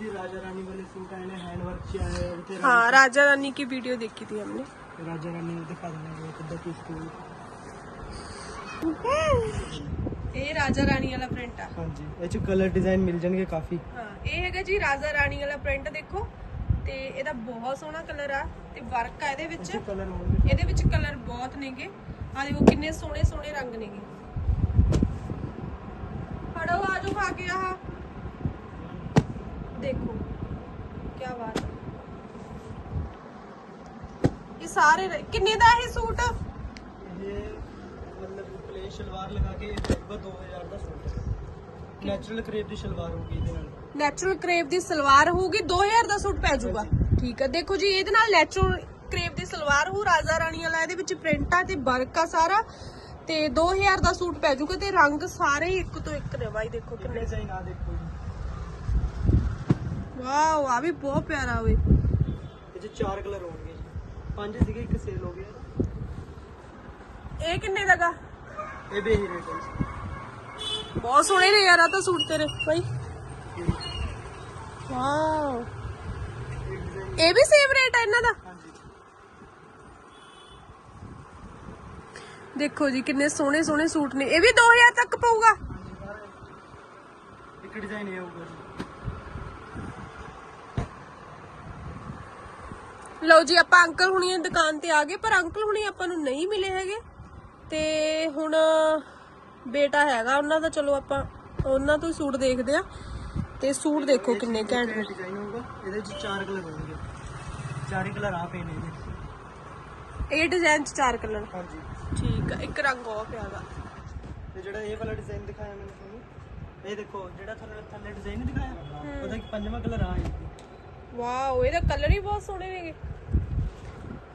जी राजा रानी वाले सूट आए हैं हैंड वर्क किया है उनके हाँ राजा रानी की वीडियो देखी थी हमने राजा रानी ਨੂੰ ਦਿਖਾ ਦੇਣਾ ਜੀ ਕਿੱਦਾਂ ਪੀਸ ਕੋਲ ਇਹ ਰਾਜਾ ਰਾਣੀ ਵਾਲਾ ਪ੍ਰਿੰਟ ਆ ਹਾਂਜੀ ਇਹ ਚ ਕਲਰ ਡਿਜ਼ਾਈਨ ਮਿਲ ਜਾਣਗੇ ਕਾਫੀ ਹਾਂ ਇਹ ਹੈਗਾ ਜੀ ਰਾਜਾ ਰਾਣੀ ਵਾਲਾ ਪ੍ਰਿੰਟ ਦੇਖੋ ਤੇ ਇਹਦਾ ਬਹੁਤ ਸੋਹਣਾ ਕਲਰ ਆ ਤੇ ਵਰਕ ਆ ਇਹਦੇ ਵਿੱਚ ਇਹ ਕਲਰ ਹੋਣਗੇ ਇਹਦੇ ਵਿੱਚ ਕਲਰ ਬਹੁਤ ਨੇਗੇ ਆ ਦੇਖੋ ਕਿੰਨੇ ਸੋਹਣੇ ਸੋਹਣੇ ਰੰਗ ਨੇਗੇ ਫੜੋ ਆ ਜਾਓ ਖਾ ਕੇ ਆਹ ਦੇਖੋ। ਕੀ ਬਾਤ ਹੈ। ਇਹ ਸਾਰੇ ਰ- ਕਿੰਨੇ ਦਾ ਇਹ ਸੂਟ? ਇਹ ਮਤਲਬ ਪਲੇ ਸ਼ਲਵਾਰ ਲਗਾ ਕੇ ਲਗਭਗ 2000 ਦਾ ਸੂਟ ਹੈ। ਨੈਚੁਰਲ ਕਰੇਪ ਦੀ ਸ਼ਲਵਾਰ ਹੋਊਗੀ ਇਹਦੇ ਨਾਲ। ਨੈਚੁਰਲ ਕਰੇਪ ਦੀ ਸਲਵਾਰ ਹੋਊਗੀ 2000 ਦਾ ਸੂਟ ਪੈ ਜਾਊਗਾ। ਠੀਕ ਹੈ ਦੇਖੋ ਜੀ ਇਹਦੇ ਨਾਲ ਨੈਚੁਰਲ ਕਰੇਪ ਦੀ ਸਲਵਾਰ ਹੋ ਰਾਜਾ ਰਾਣੀ ਵਾਲਾ ਇਹਦੇ ਵਿੱਚ ਪ੍ਰਿੰਟ ਆ ਤੇ ਵਰਕ ਆ ਸਾਰਾ। ਤੇ 2000 ਦਾ ਸੂਟ ਪੈ ਜਾਊਗਾ ਤੇ ਰੰਗ ਸਾਰੇ ਇੱਕ ਤੋਂ ਇੱਕ ਨੇ। ਬਾਈ ਦੇਖੋ ਕਿੰਨੇ ਡਿਜ਼ਾਈਨ ਆ ਦੇਖੋ ਜੀ। ਵਾਓ ਆ ਵੀ ਬਹੁਤ ਪਿਆਰਾ ਹੋਵੇ ਇਹ ਚ ਚਾਰ ਕਲਰ ਹੋਣਗੇ ਜੀ ਪੰਜ ਸੀਗੇ ਇੱਕ ਸੇਲ ਹੋ ਗਿਆ ਇਹ ਕਿੰਨੇ ਲਗਾ ਇਹ ਵੀ ਹੀ ਰੇਟ ਹੈ ਜੀ। ਬਹੁਤ ਸੋਹਣੇ ਨੇ ਯਾਰ ਆ ਤਾਂ ਸੂਟ ਤੇਰੇ ਬਾਈ ਵਾਓ ਇਹ ਡਿਜ਼ਾਈਨ ਇਹ ਵੀ ਸੇਮ ਰੇਟ ਆ ਇਹਨਾਂ ਦਾ ਹਾਂਜੀ ਦੇਖੋ ਜੀ ਕਿੰਨੇ ਸੋਹਣੇ ਸੋਹਣੇ ਸੂਟ ਨੇ ਇਹ ਵੀ 2000 ਤੱਕ ਪਊਗਾ ਇੱਕ ਡਿਜ਼ਾਈਨ ਇਹ ਹੋਊਗਾ ਲਓ ਜੀ ਆਪਾਂ ਅੰਕਲ ਹੁਣੀ ਦੁਕਾਨ ਤੇ ਆ ਗਏ ਪਰ ਅੰਕਲ ਹੁਣੀ ਆਪਾਂ ਨੂੰ ਨਹੀਂ ਮਿਲੇ ਹੈਗੇ। ਤੇ ਹੁਣ ਬੇਟਾ ਹੈਗਾ ਉਹਨਾਂ ਦਾ ਚਲੋ ਆਪਾਂ ਉਹਨਾਂ ਤੋਂ ਹੀ ਸੂਟ ਦੇਖਦੇ ਆ ਤੇ ਸੂਟ ਦੇਖੋ ਕਿੰਨੇ ਘੈਂਟ ਨੇ। ਡਿਜ਼ਾਈਨ ਹੋਊਗਾ? ਇਹਦੇ ਚ ਚਾਰ ਕਲਰ ਹੋਣਗੇ। ਚਾਰੇ ਕਲਰ ਆ ਪਏ ਨੇ ਇਹਦੇ ਇਹ ਡਿਜ਼ਾਈਨ ਚ ਚਾਰ ਕਲਰ ਹਾਂਜੀ। ਠੀਕ ਆ ਇੱਕ ਰੰਗ ਉਹ ਪਿਆਗਾ ਤੇ ਜਿਹੜਾ ਇਹ ਵਾਲਾ ਡਿਜ਼ਾਈਨ ਦਿਖਾਇਆ ਮੈंने ਤੁਹਾਨੂੰ ਇਹ ਦੇਖੋ ਜਿਹੜਾ ਥੱਲੇ ਥੱਲੇ ਡਿਜ਼ਾਈਨ ਦਿਖਾਇਆ? ਉਹਦਾ ਪੰਜਵਾਂ ਕਲਰ ਆ ਹੈ ਵਾਓ ਇਹਦਾ ਕਲਰ ਹੀ ਬਹੁਤ ਸੋਹਣੇ ਨੇਗੇ।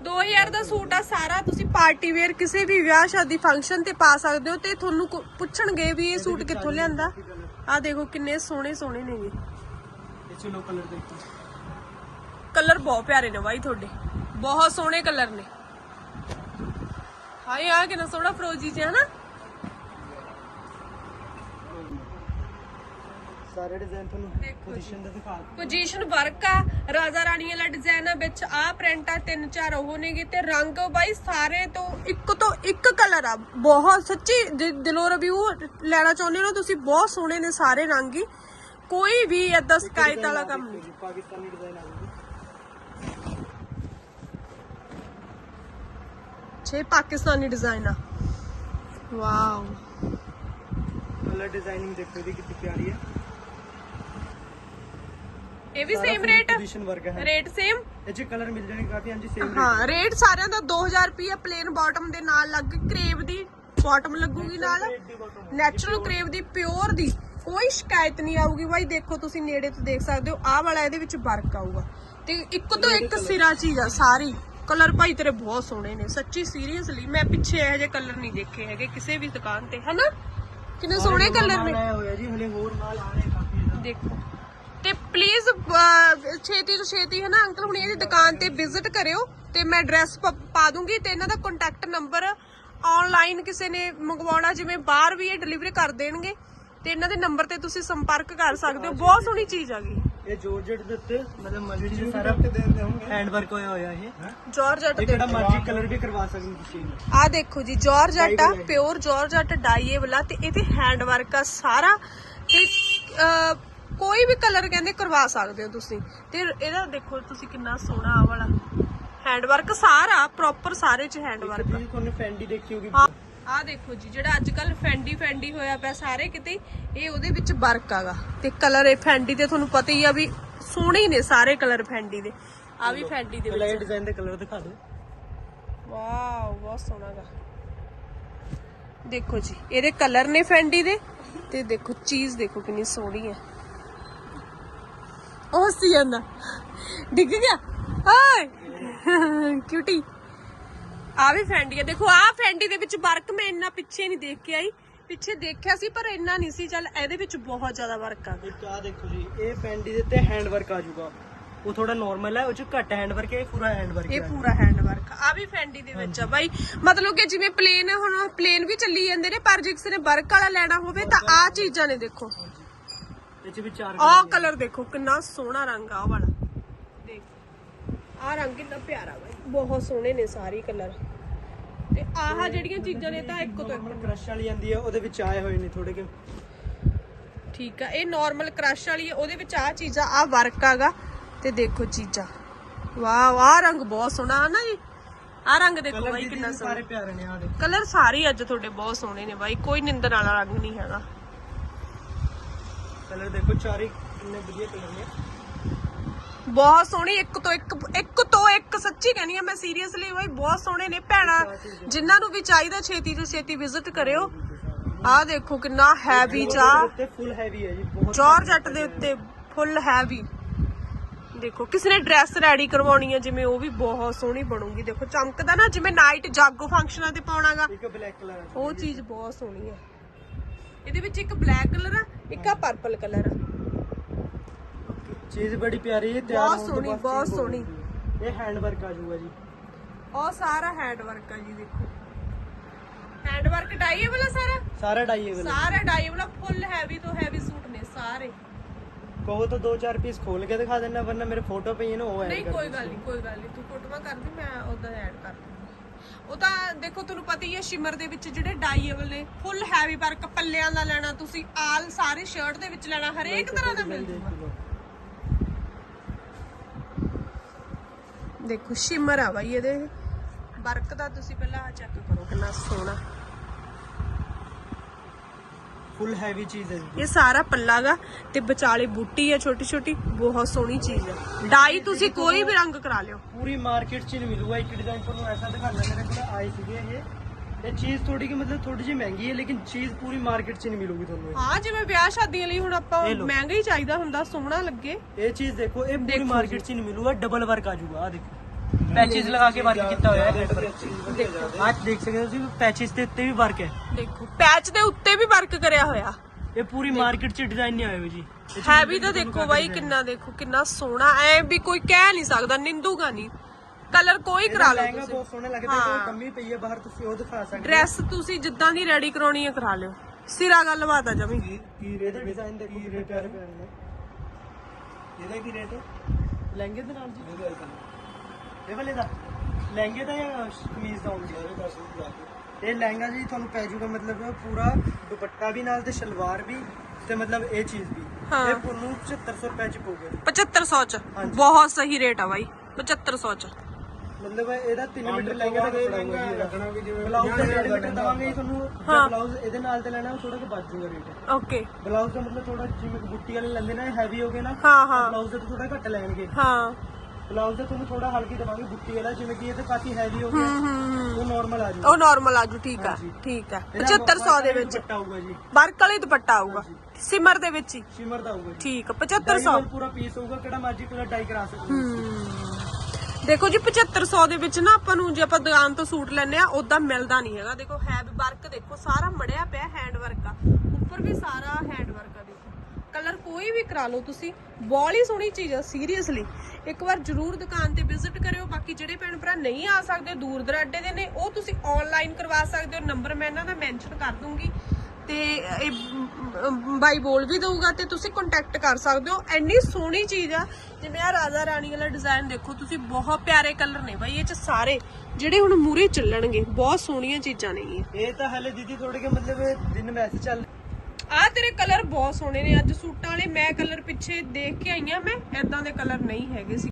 2000 ਦਾ ਸੂਟ ਆ ਸਾਰਾ ਤੁਸੀਂ ਪਾਰਟੀ ਵੇਅਰ ਕਿਸੇ ਵੀ ਵਿਆਹ ਸ਼ਾਦੀ ਫੰਕਸ਼ਨ ਤੇ ਪਾ ਸਕਦੇ ਹੋ ਤੇ ਤੁਹਾਨੂੰ ਕੋ- ਪੁੱਛਣਗੇ ਵੀ ਇਹ ਸੂਟ ਕਿੱਥੋਂ ਲਿਆਂਦਾ। ਆ ਦੇਖੋ ਕਿੰਨੇ ਸੋਹਣੇ ਸੋਹਣੇ ਨੇਗੇ ਇਹ। ਚ ਕਲਰ ਦੇਖੋ। ਕਲਰ ਬਹੁਤ ਪਿਆਰੇ ਨੇ ਬਾਈ ਤੁਹਾਡੇ। ਬਹੁਤ ਸੋਹਣੇ ਕਲਰ ਨੇ। ਹਾਏ ਆ ਕਿੰਨਾ ਸੋਹਣਾ ਫਰੋਜੀ ਜਿਹਾ ਨਾ। ਸਾਰੇ ਡਿਜ਼ਾਈਨ ਤੁਹਾਨੂੰ ਦੇਖੋ ਪੋਜੀਸ਼ਨ ਦਾ ਦਿਖਾ ਦਿੱਤਾ। ਪੋਜੀਸ਼ਨ ਵਰਕ ਆ ਰਾਜਾ ਰਾਣੀ ਵਾਲਾ ਡਿਜ਼ਾਈਨ ਆ ਵਿੱਚ ਆ ਪ੍ਰਿੰਟ ਆ ਤਿੰਨ ਚਾਰ ਉਹ ਨੇਗੇ ਤੇ ਰੰਗ ਬਾਈ ਸਾਰੇ ਤੋਂ ਇੱਕ ਤੋਂ ਇੱਕ ਕਲਰ ਆ। ਬਹੁਤ ਸੱਚੀ ਦਿਲੋਂ ਰਿਵਿਊ ਲੈਣਾ ਚਾਹੁੰਦੇ ਹੋ ਨਾ ਤੁਸੀਂ ਬਹੁਤ ਸੋਹਣੇ ਨੇ ਸਾਰੇ ਰੰਗ ਹੀ। ਕੋਈ ਵੀ ਏਦਾਂ ਸ਼ਿਕਾਇਤ ਵਾਲਾ ਕੰਮ ਨਹੀਂ ਪਾਕਿਸਤਾਨੀ ਡਿਜ਼ਾਈਨ ਆ ਛੇ ਪਾਕਿਸਤਾਨੀ ਡਿਜ਼ਾਈਨ ਆ। ਵਾਓ ਕਲਰ ਡਿਜ਼ਾਈਨਿੰਗ ਦੇਖੋ ਇਹਦੀ ਕਿੰਨੀ ਪਿਆਰੀ ਹੈ ਇਹ ਵੀ ਸੇਮ ਰੇਟ ਵਰਕ ਹੈ। ਰੇਟ ਸੇਮ ਇਹ ਚ ਕਲਰ ਮਿਲ ਜਾਣਗੇ ਕਾਫੀ ਹਾਂਜੀ ਸੇਮ ਹਾਂ ਰੇਟ ਸਾਰਿਆਂ ਦਾ 2000 ਰੁਪਏ ਪਲੇਨ ਬਾਟਮ ਦੇ ਨਾਲ ਲੱਗ ਕਰੇਵ ਦੀ ਬਾਟਮ ਲੱਗੂਗੀ ਨਾਲ। ਨੈਚੁਰਲ ਕਰੇਵ ਦੀ ਪਿਓਰ ਦੀ ਕੋਈ ਸ਼ਿਕਾਇਤ ਨਹੀਂ ਆਊਗੀ ਬਾਈ ਦੇਖੋ ਤੁਸੀਂ ਨੇੜੇ ਤੋਂ ਦੇਖ ਸਕਦੇ ਹੋ ਆਹ ਵਾਲਾ ਇਹਦੇ ਵਿੱਚ ਵਰਕ ਆਊਗਾ। ਤੇ ਇੱਕ ਤੋਂ ਇੱਕ ਸਿਰਾ ਚੀਜ਼ ਆ ਸਾਰੀ। ਕਲਰ ਭਾਈ ਤੇਰੇ ਬਹੁਤ ਸੋਹਣੇ ਨੇ ਸੱਚੀ ਸੀਰੀਅਸਲੀ ਮੈਂ ਪਿੱਛੇ ਇਹੋ ਜਿਹੇ ਕਲਰ ਨਹੀਂ ਦੇਖੇ ਹੈਗੇ ਕਿਸੇ ਵੀ ਦੁਕਾਨ ਤੇ ਹਨਾ? ਕਿੰਨੇ ਸੋਹਣੇ ਕਲਰ ਨੇ। ਹੋਇਆ ਜੀ ਹਲੇ ਹੋਰ ਮਾਲ ਆ ਰਹੇ ਕਾਫੀ ਦੇਖੋ। ਪਲੀਜ਼ ਛੇਤੀ ਤੋਂ ਛੇਤੀ ਹੈ ਨਾ ਅੰਕਲ ਹੁਣੀ ਇਹਦੀ ਦੁਕਾਨ ਤੇ ਵਿਜ਼ਿਟ ਕਰਿਓ ਤੇ ਮੈਂ ਐਡਰੈਸ ਪਾ ਦੂੰਗੀ ਤੇ ਇਹਨਾਂ ਦਾ ਕੰਟੈਕਟ ਨੰਬਰ ਆਨਲਾਈਨ ਕਿਸੇ ਨੇ ਮੰਗਵਾਉਣਾ ਜਿਵੇਂ ਬਾਹਰ ਵੀ ਇਹ ਡਿਲੀਵਰੀ ਕਰ ਦੇਣਗੇ ਤੇ ਇਹਨਾਂ ਦੇ ਨੰਬਰ ਤੇ ਤੁਸੀਂ ਸੰਪਰਕ ਕਰ ਸਕਦੇ ਹੋ। ਬਹੁਤ ਸੋਹਣੀ ਚੀਜ਼ ਆ ਗਈ। ਇਹ ਜੋਰਜਟ ਦੇ ਉੱਤੇ ਮਤਲਬ ਮਲਟੀ ਦੇ ਸਾਰਾ ਹੈਂਡ ਵਰਕ ਹੋਇਆ ਹੋਇਆ ਇਹ। ਜਾਰਜਟ ਦੇ ਜਿਹੜਾ ਮਰਜ਼ੀ ਕਲਰ ਵੀ ਕਰਵਾ ਸਕਦੇ ਹੋ ਤੁਸੀਂ ਆ ਦੇਖੋ ਜੀ ਜਾਰਜਟ ਆ ਪਿਓਰ ਜਾਰਜਟ ਡਾਈਏ ਵਾਲਾ ਤੇ ਇਹਦੇ ਹੈਂਡ ਵਰਕ ਆ ਸਾਰਾ। ਤੇ ਕੋਈ ਵੀ ਕਲਰ ਕਹਿੰਦੇ ਕਰਵਾ ਸਕਦੇ ਹੋ ਤੁਸੀਂ। ਤੇ ਇਹਦਾ ਦੇਖੋ ਤੁਸੀਂ ਕਿੰਨਾ ਸੋਹਣਾ ਆ ਵਾਲਾ ਹੈਂਡ ਵਰਕ ਸਾਰਾ ਪ੍ਰੋਪਰ ਸਾਰੇ ਚ ਹੈਂਡ ਵਰਕ ਜੀ ਤੁਹਾਨੂੰ ਫੈਂਡੀ ਦੇਖੀ ਹੋਗੀ ਆ ਦੇਖੋ ਜੀ ਜਿਹੜਾ ਅੱਜ ਕੱਲ ਫੈਂਡੀ ਫੈਂਡੀ ਹੋਇਆ ਪਿਆ ਸਾਰੇ ਕਿਤੇ ਇਹ ਉਹਦੇ ਵਿੱਚ ਵਰਕ ਆਗਾ। ਤੇ ਕਲਰ ਇਹ ਫੈਂਡੀ ਦੇ ਤੁਹਾਨੂੰ ਪਤਾ ਹੀ ਆ ਵੀ ਸੋਹਣੇ ਹੀ ਨੇ ਸਾਰੇ ਕਲਰ ਫੈਂਡੀ ਦੇ। ਆ ਵੀ ਫੈਂਡੀ ਦੇ ਵਿੱਚ। ਡਿਜ਼ਾਈਨ ਦੇ ਕਲਰ ਦਿਖਾ ਦਿਓ। ਵਾਓ ਬਹੁਤ ਸੋਹਣਾ ਗਾ। ਦੇਖੋ ਜੀ ਇਹਦੇ ਕਲਰ ਨੇ ਫੈਂਡੀ ਦੇ। ਤੇ ਦੇਖੋ ਚੀਜ਼ ਦੇਖੋ ਕਿੰਨੀ ਸੋਹਣੀ ਹੈ। ਉਹ ਹੱਸੀ ਜਾਂਦਾ। ਡਿੱਗ ਗਿਆ। ਹਾਏ ਕਿਊਟੀ। ਆ ਵੀ ਫੈਂਡੀ ਹੈ ਦੇਖੋ ਆ ਫੈਂਡੀ ਦੇ ਵਿੱਚ ਵਰਕ ਮੈਂ ਇੰਨਾ ਪਿੱਛੇ ਨਹੀਂ ਦੇਖ ਕੇ ਆਈ। ਪਿੱਛੇ ਦੇਖਿਆ ਸੀ ਪਰ ਇੰਨਾ ਨਹੀਂ ਸੀ। ਚੱਲ ਇਹਦੇ ਵਿੱਚ ਬਹੁਤ ਜ਼ਿਆਦਾ ਵਰਕ ਆ ਇੱਕ ਆ ਦੇਖੋ ਜੀ ਇਹ ਫੈਂਡੀ ਦੇ ਉੱਤੇ ਹੈਂਡ ਵਰਕ ਆ ਜਾਊਗਾ। ਉਹ ਥੋੜਾ ਨਾਰਮਲ ਹੈ ਉਹ ਚ ਘੱਟ ਹੈਂਡ ਵਰਕ ਹੈ ਇਹ ਪੂਰਾ ਹੈਂਡ ਵਰਕ ਇਹ ਹੈ ਪੂਰਾ ਹੈਂਡ ਵਰਕ ਆ ਵੀ ਫੈਂਡੀ ਦੇ ਵਿੱਚ ਆ ਬਾਈ। ਮਤਲਬ ਕਿ ਜਿਵੇਂ ਪਲੇਨ ਹੁਣ ਪਲੇਨ ਵੀ ਚੱਲੀ ਜਾਂਦੇ ਨੇ ਪਰ ਜੇ ਕਿਸੇ ਨੇ ਵਰਕ ਵਾਲਾ ਲੈਣਾ ਹੋਵੇ ਤਾਂ ਆ ਚੀਜ਼ਾਂ ਨੇ ਦੇਖੋ। ਵੀ ਚਾਰ ਆਹ ਕਲਰ ਦੇਖੋ ਕਿੰਨਾ ਸੋਹਣਾ ਰੰਗ ਆ ਆਹ ਵਾਲਾ। ਦੇਖ ਆਹ ਰੰਗ ਕਿੰਨਾ ਪਿਆਰਾ ਬਾਈ ਬਹੁਤ ਸੋਹਣੇ ਨੇ ਸਾਰੇ ਕਲਰ ਤੇ ਆਹ ਜਿਹੜੀਆਂ ਚੀਜ਼ਾਂ ਨੇ ਤਾਂ ਇੱਕ ਤੋਂ ਇੱਕ ਕ੍ਰਸ਼ ਵਾਲੀ ਆਂਦੀ ਹੈ ਉਹਦੇ ਵਿੱਚ ਆਏ ਹੋਏ ਨੇ ਥੋੜੇ ਕਿ ਠੀਕ ਆ ਇਹ ਨਾਰਮਲ ਕ੍ਰਸ਼ ਵਾਲੀ ਹੈ ਉਹਦੇ ਵਿੱਚ ਆਹ ਚੀਜ਼ਾਂ ਆਹ ਵਰਕ ਆਗਾ। ਤੇ ਦੇਖੋ ਚੀਜ਼ਾਂ। ਵਾਓ ਆਹ ਰੰਗ ਬਹੁਤ ਸੋਹਣਾ ਆ ਨਾ ਜੀ ਆਹ ਰੰਗ ਦੇਖੋ ਬਾਈ ਕਿੰਨਾ ਸੋਹਣਾ। ਸਾਰੇ ਪਿਆਰੇ ਨੇ ਆ ਦੇ। ਕਲਰ ਸਾਰੇ ਅੱਜ ਤੁਹਾਡੇ ਬਹੁਤ ਸੋਹਣੇ ਨੇ ਬਾਈ ਕੋਈ ਨਿੰਦਣ ਵਾਲਾ ਰੰਗ ਨਹੀਂ ਹੈਗਾ। ਕਲਰ ਦੇਖੋ ਚਾਰੇ ਕਿੰਨੇ ਵਧੀਆ ਕਲਰ ਨੇ। ਬਹੁਤ ਸੋਹਣੀ ਇੱਕ ਤੋਂ ਇੱਕ ਇੱਕ ਤੋਂ ਇੱਕ ਸੱਚੀ ਕਹਿੰਦੀ ਆ ਮੈਂ ਸੀਰੀਅਸਲੀ ਬਾਈ ਬਹੁਤ ਸੋਹਣੇ ਨੇ। ਭੈਣਾ ਜਿਨ੍ਹਾਂ ਨੂੰ ਵੀ ਚਾਹੀਦਾ ਛੇਤੀ ਤੋਂ ਛੇਤੀ ਵਿਜ਼ਿਟ ਕਰਿਓ। ਆਹ ਦੇਖੋ ਕਿੰਨਾ ਹੈਵੀ ਚਾ ਤੇ ਫੁੱਲ ਹੈਵੀ ਹੈ ਜੀ ਬਹੁਤ ਜਾਰਜਟ ਦੇ ਉੱਤੇ ਫੁੱਲ ਹੈਵੀ ਦੇਖੋ ਕਿਸੇ ਨੇ ਡਰੈਸ ਰੈਡੀ ਕਰਵਾਉਣੀ ਹੈ ਜਿਵੇਂ ਉਹ ਵੀ ਬਹੁਤ ਸੋਹਣੀ ਬਣੂਗੀ। ਦੇਖੋ ਚਮਕਦਾ ਨਾ ਜਿਵੇਂ ਨਾਈਟ ਜਾਗੋ ਫੰਕਸ਼ਨਾਂ ਤੇ ਪਾਉਣਾਗਾ। ਇੱਕ ਬਲੈਕ ਕਲਰ ਉਹ ਚੀਜ਼ ਬਹੁਤ ਸੋਹਣੀ ਹੈ ਇਹਦੇ ਵਿੱਚ ਇੱਕ ਬਲੈਕ ਕਲਰ ਆ ਇੱਕ ਆ ਪਰਪਲ ਕਲਰ ਆ। ਚੀਜ਼ ਬੜੀ ਪਿਆਰੀ ਹੈ ਬਹੁਤ ਹੋਣ ਤੋਂ ਸੋਹਣੀ, ਬਾਅਦ ਬਹੁਤ ਚੀਜ਼ ਸੋਹਣੀ। ਬਣੂਗੀ। ਇਹ ਹੈਂਡ ਵਰਕ ਆ ਜਾਊਗਾ ਜੀ। ਉਹ ਸਾਰਾ ਹੈਂਡ ਵਰਕ ਆ ਜੀ ਦੇਖੋ। ਹੈਂਡ ਵਰਕ ਡਾਈ ਵਾਲਾ ਸਾਰਾ? ਸਾਰਾ ਡਾਈ ਹੈ ਸਾਰਾ ਡਾਈ ਵਾਲਾ ਫੁੱਲ ਹੈਵੀ ਤੋਂ ਹੈਵੀ ਸੂਟ ਨੇ ਸਾਰੇ। ਕਹੋ ਤਾਂ ਦੋ ਚਾਰ ਪੀਸ ਖੋਲ ਕੇ ਦਿਖਾ ਦੇਣਾ ਵਰਨਾ ਮੇਰੇ ਫੋਟੋ ਪਈ ਨੇ ਉਹ ਐਡ ਨਹੀਂ ਕਰ ਕੋਈ ਗੱਲ ਨਹੀਂ ਕੋਈ ਗੱਲ ਨਹੀਂ। ਤੂੰ ਫੋਟੋਆਂ ਕਰ ਦੀ ਮੈਂ ਉਹਦਾ ਐਡ ਕਰ ਦੂੰਗੀ ਉਹ ਤਾਂ ਦੇਖੋ ਤੁਹਾਨੂੰ ਪਤਾ ਹੀ ਹੈ ਸ਼ਿਮਰ ਦੇ ਵਿੱਚ ਜਿਹੜੇ ਡਾਈਏਬਲ ਨੇ ਫੁੱਲ ਹੈਵੀ ਵਰਕ ਪੱਲਿਆਂ ਦਾ ਲੈਣਾ ਤੁਸੀਂ, ਆਲ ਸਾਰੇ ਸ਼ਰਟ ਦੇ ਵਿੱਚ ਲੈਣਾ, ਹਰੇਕ ਤਰ੍ਹਾਂ ਦਾ ਮਿਲ ਜੂਗਾ। ਦੇਖੋ ਸ਼ਿਮਰ ਆ ਬਾਈ ਇਹਦੇ। ਵਰਕ ਦਾ ਤੁਸੀਂ ਪਹਿਲਾਂ ਚੈੱਕ ਕਰੋ ਕਿੰਨਾ ਸੋਹਣਾ। ਫੁੱਲ ਹੈਵੀ ਚੀਜ਼ ਹੈ ਜੀ। ਇਹ ਸਾਰਾ ਪੱਲਾ ਗਾ ਤੇ ਵਿਚਾਲੇ ਬੂਟੀ ਹੈ ਛੋਟੀ ਛੋਟੀ ਬਹੁਤ ਸੋਹਣੀ ਚੀਜ਼ ਹੈ। ਡਾਈ ਤੁਸੀਂ ਕੋਈ ਵੀ ਰੰਗ ਕਰਾ ਲਿਓ। ਪੂਰੀ ਮਾਰਕੀਟ 'ਚ ਨਹੀਂ ਮਿਲੂਗਾ ਇੱਕ ਡਿਜ਼ਾਈਨ ਤੁਹਾਨੂੰ ਐਸਾ ਦਿਖਾਣਾ ਮੇਰੇ ਕੋਲ ਆਏ ਸੀਗੇ ਇਹ। ਇਹ ਚੀਜ਼ ਥੋੜੀ ਕਿ ਮਤਲਬ ਥੋੜੀ ਜਿਹੀ ਮਹਿੰਗੀ ਹੈ ਲੇਕਿਨ ਚੀਜ਼ ਪੂਰੀ ਮਾਰਕੀਟ 'ਚ ਨਹੀਂ ਮਿਲੂਗੀ ਤੁਹਾਨੂੰ। ਹਾਂ ਜਿਵੇਂ ਵਿਆਹ ਸ਼ਾਦੀਆਂ ਲਈ ਹੁਣ ਆਪਾਂ। ਮਹਿੰਗਾ ਹੀ ਚਾਹੀਦਾ ਹੁੰਦਾ ਸੋਹਣਾ ਲੱਗੇ। ਇਹ ਚੀਜ਼ ਦੇਖੋ ਇਹ ਪੂਰੀ ਮਾਰਕੀਟ 'ਚ ਨਹੀਂ ਮਿਲੂਗਾ ਡਬਲ ਵਰਕ ਆ ਜਾਊਗਾ ਆ ਦੇਖੋ। ਪੈਚਿਸ ਲਗਾ ਕੇ ਵਰਕ ਕੀਤਾ ਹੋਇਆ ਹੈ। ਅੱਜ ਦੇਖ ਸਕਦੇ ਹੋ ਤੁਸੀਂ ਪੈਚਿਸ ਦੇ ਉੱਤੇ ਵੀ ਵਰਕ ਹੈ। ਦੇਖੋ ਪੈਚ ਦੇ ਉੱਤੇ ਵੀ ਵਰਕ ਕਰਿਆ ਹੋਇਆ। ਇਹ ਪੂਰੀ ਮਾਰਕੀਟ 'ਚ ਡਿਜ਼ਾਈਨ ਨਹੀਂ ਆਏ ਹੋਏ ਜੀ। ਹੈਵੀ ਤਾਂ ਦੇਖੋ ਬਾਈ ਕਿੰਨਾ ਦੇਖੋ ਕਿੰਨਾ ਸੋਹਣਾ। ਐ ਵੀ ਕੋਈ ਕਹਿ ਨਹੀਂ ਸਕਦਾ ਨਿੰਦੂਗਾ ਨਹੀਂ। ਕਲਰ ਕੋਈ ਕਰਾ ਲਓ ਲਹਿੰਗਾ ਤੁਸੀਂ। ਬਹੁਤ ਸੋਹਣਾ ਲੱਗਦਾ ਹੈ। ਕੋਈ ਕਮੀ ਪਈ ਹੈ ਬਾਹਰ ਤੁਸੀਂ ਉਹ ਦਿਖਾ ਸਕਦੇ ਡਰੈਸ ਤੁਸੀਂ ਜਿੱਦਾਂ ਦੀ ਰੈਡੀ ਕਰਾਉਣੀ ਹੈ ਕਰਾ ਲਿਓ। ਸਿਰਾ ਗੱਲਬਾਤ ਆ ਜਮੀ। ਕੀ ਰੇਟ ਡਿਜ਼ਾਈਨ ਦੇਖੋ ਕੀ ਰੇਟ ਨੇ ਇਹਦਾ ਕੀ ਰੇਟ ਹੈ? ਲਹਿੰਗੇ ਦੇ ਨਾਲ ਜੀ। ਇਹ ਵਾਲੇ ਦਾ। ਲਹਿੰਗੇ ਦਾ ਜਾਂ ਕਮੀਜ਼ ਦਾ ਹੋਊਗਾ? ਇਹ ਲਹਿੰਗਾ ਜੀ ਤੁਹਾਨੂੰ ਪੈ ਜਾਊਗਾ ਮਤਲਬ ਪੂਰਾ ਦੁਪੱਟਾ ਵੀ ਨਾਲ ਤੇ ਸ਼ਲਵਾਰ ਵੀ ਤੇ ਮਤਲਬ ਇਹ ਚੀਜ਼ ਵੀ। ਹਾਂ। ਇਹ ਤੁਹਾਨੂੰ 7500 ਰੁਪਏ ਚ ਪਊਗਾ 7500 ਚ? ਹਾਂਜੀ। ਬਹੁਤ ਸਹੀ ਰੇਟ ਆ ਬਾਈ 7500 ਚ। ਮਤਲਬ ਇਹਦਾ 3 ਮੀਟਰ ਲਹਿੰਗੇ ਦਾ ਕੱਪੜਾ ਹੋਊਗਾ ਜੀ ਬਲਾਊਜ਼ ਦਾ 1.5 ਮੀਟਰ ਦਵਾਂਗੇ ਜੀ ਤੁਹਾਨੂੰ ਹਾਂ। ਜੇ ਬਲਾਊਜ਼ ਇਹਦੇ ਨਾਲ ਤੇ ਲੈਣਾ ਥੋੜਾ ਜਿਹਾ ਬਚ ਜਾਊਗਾ ਰੇਟ। ਓਕੇ ਬਲਾਊਜ਼ ਦਾ ਮਤਲਬ ਥੋੜਾ ਜਿਵੇਂ ਬੁੱਟੀ ਵਾਲੇ ਲੈਂਦੇ ਨੇ ਹੈਵੀ ਹੋ ਗਏ ਨਾ ਹਾਂ ਹਾਂ। ਬਲਾਊਜ਼ ਦਾ ਥੋੜਾ ਘੱਟ ਲੈਣਗੇ। ਹਾਂ। ਬਲਾਊਜ਼ ਦਾ ਤੁਹਾਨੂੰ ਥੋੜਾ ਹਲਕੀ ਦਵਾਂਗੇ ਬੁੱਟੀ ਵਾਲਾ ਜਿਵੇਂ ਕਿ ਇਹ ਤਾਂ ਕਾਫੀ ਹੈਵੀ ਹੋ ਗਿਆ। ਹੂੰ ਹੂੰ ਉਹ ਨਾਰਮਲ ਆ ਜਾਊਗਾ ਉਹ ਨਾਰਮਲ ਆਜੂ ਠੀਕ ਆ ਹਾਂਜੀ। ਠੀਕ ਆ। ਇਹਦਾ 7500 ਦੇ ਵਿੱਚ। ਦੁਪੱਟਾ ਆਊਗਾ ਜੀ। ਵਰਕ ਵਾਲੀ ਦੁਪੱਟਾ ਆਊਗਾ। ਸਿਮਰ ਦੇ ਵਿੱਚ ਹੀ। ਸ਼ਿਮਰ ਦਾ ਆਊਗਾ ਜੀ। ਠੀਕ ਆ ਡਾਈ 7500 ਵਾਲਾ ਪੂਰਾ ਪੀਸ ਹੋਊਗਾ ਕਿਹੜਾ ਮਰਜ਼ੀ ਕਲਰ ਡਾਈ ਕਰਾ ਸਕਦੇ ਹੋ ਦੇਖੋ ਜੀ 7500 ਦੇ ਵਿੱਚ ਨਾ ਆਪਾਂ ਨੂੰ ਜੇ ਆਪਾਂ ਦੁਕਾਨ ਤੋਂ ਸੂਟ ਲੈਨੇ ਆ ਉਦਾਂ ਮਿਲਦਾ ਨਹੀਂ ਹੈਗਾ। ਦੇਖੋ ਹੈਵੀ ਵਰਕ ਦੇਖੋ ਸਾਰਾ ਮੜਿਆ ਪਿਆ ਹੈਂਡ ਵਰਕ ਆ। ਉੱਪਰ ਵੀ ਸਾਰਾ ਹੈਂਡ ਵਰਕ ਆ। ਕੋਈ ਵੀ ਕਰਾ ਲਓ ਤੁਸੀਂ, ਬਹੁਤ ਹੀ ਸੋਹਣੀ ਚੀਜ਼ ਆ ਸੀਰੀਅਸਲੀ ਇੱਕ ਵਾਰ ਜਰੂਰ ਦੁਕਾਨ ਤੇ ਵਿਜ਼ਿਟ ਕਰਿਓ, ਬਾਕੀ ਜਿਹੜੇ ਭੈਣ ਭਰਾ ਨਹੀਂ ਆ ਸਕਦੇ, ਦੂਰ ਦਰਾਡੇ ਦੇ ਨੇ, ਉਹ ਤੁਸੀਂ ਆਨਲਾਈਨ ਕਰਵਾ ਸਕਦੇ ਹੋ ਨੰਬਰ ਮੈਂ ਇਹਨਾਂ ਦਾ ਮੈਂਸ਼ਨ ਕਰ ਦੂੰਗੀ। ਤੇ ਇਹ ਬਾਈ ਬੋਲ ਵੀ ਦਊਗਾ ਤੇ ਤੁਸੀਂ ਕੰਟੈਕਟ ਕਰ ਸਕਦੇ ਹੋ। ਐਨੀ ਸੋਹਣੀ ਚੀਜ਼ ਆ, ਜਿਵੇਂ ਆ ਰਾਜਾ ਰਾਣੀ ਵਾਲਾ ਡਿਜ਼ਾਈਨ ਦੇਖੋ, ਤੁਸੀਂ ਬਹੁਤ ਪਿਆਰੇ ਕਲਰ ਨੇ ਬਾਈ, ਇਹ ਚ ਸਾਰੇ, ਜਿਹੜੇ ਹੁਣ ਮੂਰੇ ਚੱਲਣਗੇ, ਬਹੁਤ ਸੋਹਣੀਆਂ ਚੀਜ਼ਾਂ ਨੇ ਇਹ। ਤਾਂ ਹਲੇ ਦੀਦੀ ਥੋੜੇ ਕਿ ਮਤਲਬ ਦਿਨ ਵੈਸੇ ਚੱਲ ਆ ਤੇਰੇ ਕਲਰ ਬਹੁਤ ਸੋਹਣੇ ਨੇ, ਅੱਜ ਸੂਟਾਂ ਵਾਲੇ ਮੈਂ ਕਲਰ ਪਿੱਛੇ ਦੇਖ ਕੇ ਆਈ ਆ, ਮੈਂ ਐਦਾਂ ਦੇ ਕਲਰ ਨਹੀਂ ਹੈਗੇ ਸੀ।